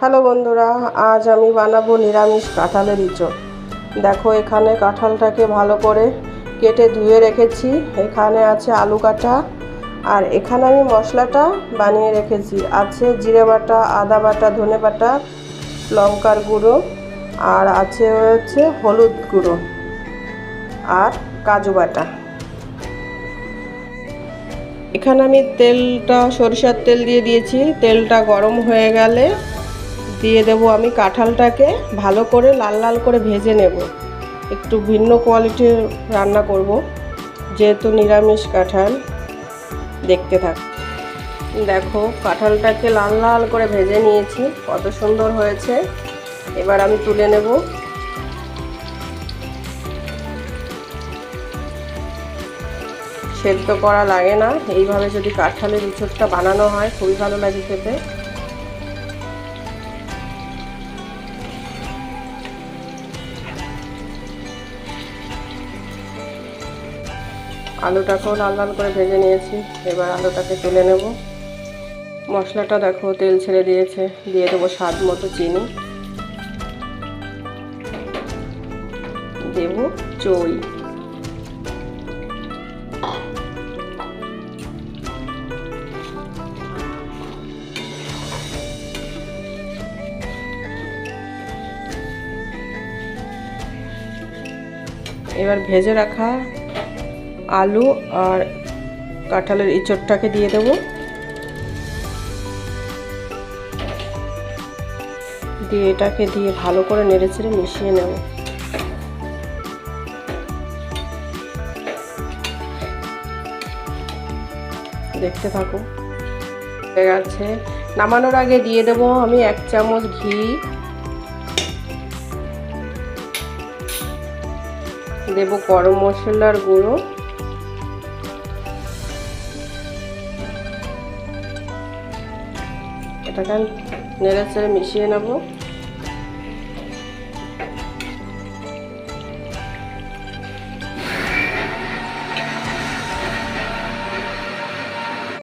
Hello বন্ধুরা, আজ আমি বানাবো নিরামিষ কাঁঠালের ইঁচড়। দেখো, এখানে কাঁঠালটাকে ভালো করে কেটে ধুয়ে রেখেছি। এখানে আছে আলু কাটা, আর এখানে আমি মশলাটা বানিয়ে রেখেছি। আছে জিরে বাটা, আদা বাটা, ধনে বাটা, লঙ্কার গুঁড়ো, আর আছে হচ্ছে হলুদ গুঁড়ো আর কাজু বাটা। এখানে আমি তেলটা, সরিষার তেল দিয়ে দিয়েছি। তেলটা গরম হয়ে গেলে দিয়ে দেবো আমি কাঁঠালটাকে ভালো করে লাল লাল করে ভেজে নেব। একটু ভিন্ন কোয়ালিটির রান্না করব, যেহেতু নিরামিষ কাঁঠাল। দেখতে থাক। দেখো, কাঁঠালটাকে লাল লাল করে ভেজে নিয়েছি, কত সুন্দর হয়েছে। এবার আমি তুলে নেব। সেদ্ধ করা লাগে না, এইভাবে যদি কাঁঠালের ইঁচড়টা বানানো হয়, খুবই ভালো লাগে খেতে। আলুটাকেও লাল লাল করে ভেজে নিয়েছি। এবার আলুটাকে তুলে নেব। মশলাটা দেখো, তেল ছেড়ে দিয়েছে। দিয়ে দেবো স্বাদ মতো চিনি। দেব চই। এবার ভেজে রাখা আলু আর কাঁঠালের ইঁচড়টাকে দিয়ে দেবো। দিয়ে এটাকে দিয়ে ভালো করে নেড়ে চেড়ে মিশিয়ে নেব। দেখতে থাকো। হয়ে গেছে। নামানোর আগে দিয়ে দেবো আমি এক চামচ ঘি। দেব গরম মশলার গুঁড়ো। এটাকে নেড়ে চেড়ে মিশিয়ে নেব।